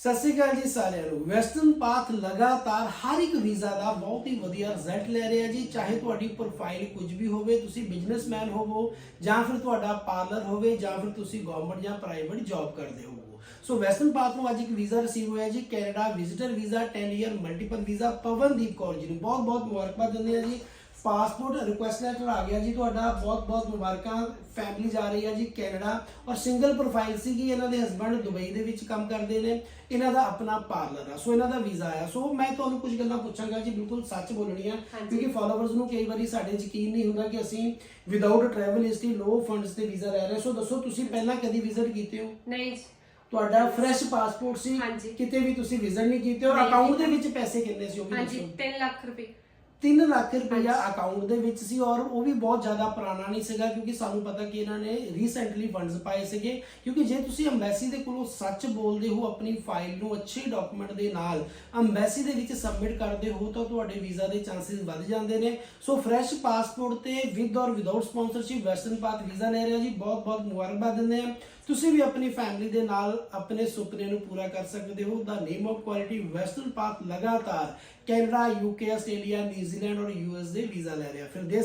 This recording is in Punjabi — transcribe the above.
ਸਤਿ ਸ਼੍ਰੀ ਅਕਾਲ ਜੀ ਸਾਰਿਆਂ ਨੂੰ। ਵੈਸਟਰਨ ਪਾਥ ਲਗਾਤਾਰ ਹਰ ਇੱਕ ਵੀਜ਼ਾ ਦਾ ਬਹੁਤ ਹੀ ਵਧੀਆ ਰਿਜ਼ਲਟ ਲੈ ਰਿਹਾ ਜੀ। ਚਾਹੇ ਤੁਹਾਡੀ ਪ੍ਰੋਫਾਈਲ ਕੁਝ ਵੀ ਹੋਵੇ, ਤੁਸੀਂ ਬਿਜ਼ਨਸਮੈਨ ਹੋਵੋ, ਜਾਂ ਫਿਰ ਤੁਹਾਡਾ ਪਾਰਲਰ ਹੋਵੇ, ਜਾਂ ਫਿਰ ਤੁਸੀਂ ਗਵਰਨਮੈਂਟ ਜਾਂ ਪ੍ਰਾਈਵੇਟ ਜੌਬ ਕਰਦੇ ਹੋਵੋ। ਸੋ ਵੈਸਟਰਨ ਪਾਥ ਨੂੰ ਅੱਜ ਇੱਕ ਵੀਜ਼ਾ ਰਿਸੀਵ ਹੋਇਆ ਜੀ। Canada visitor visa 10 year multiple visa, Pavandeep Kaur ji ਨੂੰ। ਬਹੁਤ ਬਹੁਤ ਮੁਬਾਰਕਬਾਦ ਦਿੰਦੇ ਆ ਜੀ। ਪਾਸਪੋਰਟ ਰਿਕੁਐਸਟ ਲੈਟਰ ਆ ਗਿਆ ਜੀ ਤੁਹਾਡਾ ਬਹੁਤ ਬਹੁਤ ਮੁਬਾਰਕਾਂ। ਫੈਮਿਲੀ ਜਾ ਰਹੀ ਹੈ ਜੀ ਕੈਨੇਡਾ ਔਰ ਸਿੰਗਲ ਪ੍ਰੋਫਾਈਲ ਸੀਗੀ ਇਹਨਾਂ ਦੇ ਹਸਬੰਡ ਦੁਬਈ ਦੇ ਵਿੱਚ ਕੰਮ ਕਰਦੇ ਨੇ। ਇਹਨਾਂ ਦਾ ਆਪਣਾ ਪਾਰਲਰ ਆ ਸੋ ਇਹਨਾਂ ਦਾ ਵੀਜ਼ਾ ਆਇਆ ਸੋ ਮੈਂ ਤੁਹਾਨੂੰ ਕੁਝ ਗੱਲਾਂ ਪੁੱਛਾਂਗਾ ਜੀ ਬਿਲਕੁਲ ਸੱਚ ਬੋਲਣੀਆਂ। ਕਿਉਂਕਿ ਫਾਲੋਅਰਸ ਨੂੰ ਕਈ ਵਾਰੀ ਸਾਡੇ ਯਕੀਨ ਨਹੀਂ ਹੁੰਦਾ ਕਿ ਅਸੀਂ without travel history low funds ਤੇ ਵੀਜ਼ਾ ਲੈ ਰਹੇ ਸੋ ਦੱਸੋ ਤੁਸੀਂ ਪਹਿਲਾਂ ਕਦੀ ਵਿਜ਼ਿਟ ਕੀਤੇ ਹੋ? ਨਹੀਂ ਤੁਹਾਡਾ ਫਰੈਸ਼ ਪਾਸਪੋਰਟ ਸੀ। ਕਿਤੇ ਵੀ ਤੁਸੀਂ ਵਿਜ਼ਿਟ ਨਹੀਂ ਕੀਤੇ ਔਰ ਅਕਾਊਂਟ ਦੇ। ਵਿੱਚ ਪੈਸੇ ਕਿੰਨੇ ਸੀ ਉਹ ਵੀ ਹਾਂਜੀ ਦੱਸੋ। 3 ਲੱਖ ਰੁਪਏ। 3 ਲੱਖ ਰੁਪਇਆ। ਅਕਾਊਂਟ ਦੇ ਵਿੱਚ ਸੀ ਔਰ ਉਹ ਵੀ ਬਹੁਤ ਜ਼ਿਆਦਾ ਪੁਰਾਣਾ ਨਹੀਂ ਸੀਗਾ ਕਿਉਂਕਿ ਸਾਨੂੰ ਪਤਾ ਕਿ ਇਹਨਾਂ ਨੇ ਰੀਸੈਂਟਲੀ ਫੰਡਸ ਪਾਏ ਸੀਗੇ। ਕਿਉਂਕਿ ਜੇ ਤੁਸੀਂ ਅੰਬੈਸੀ ਦੇ ਕੋਲੋਂ ਸੱਚ ਬੋਲਦੇ ਹੋ ਆਪਣੀ ਫਾਈਲ ਨੂੰ ਅੱਛੇ ਡਾਕੂਮੈਂਟ ਦੇ ਨਾਲ ਅੰਬੈਸੀ ਦੇ ਵਿੱਚ ਸਬਮਿਟ ਕਰਦੇ ਹੋ ਤਾਂ ਤੁਹਾਡੇ ਵੀਜ਼ਾ ਦੇ ਚਾਂਸਸ ਵੱਧ ਜਾਂਦੇ ਨੇ। ਸੋ ਫਰੈਸ਼ ਪਾਸਪੋਰਟ ਤੇ ਵਿਦ ਔਰ without sponsorship western path visa ਲੈ ਰਿਹਾ ਜੀ। ਬਹੁਤ ਬਹੁਤ ਮੁਬਾਰਕਬਾਦ ਦਿੰਦੇ ਆ ਤੁਸੀਂ ਵੀ ਆਪਣੀ ਫੈਮਿਲੀ ਦੇ ਨਾਲ ਆਪਣੇ ਸੁਪਨੇ ਨੂੰ ਪੂਰਾ ਕਰ ਸਕਦੇ ਹੋ। The name of quality western path ਲਗਾਤਾਰ Canada UK Australia New Zealand ਔਰ ਯੂਐਸ ਦੇ ਵੀਜ਼ਾ ਲੈ ਰਿਹਾ। ਫਿਰ ਦੇ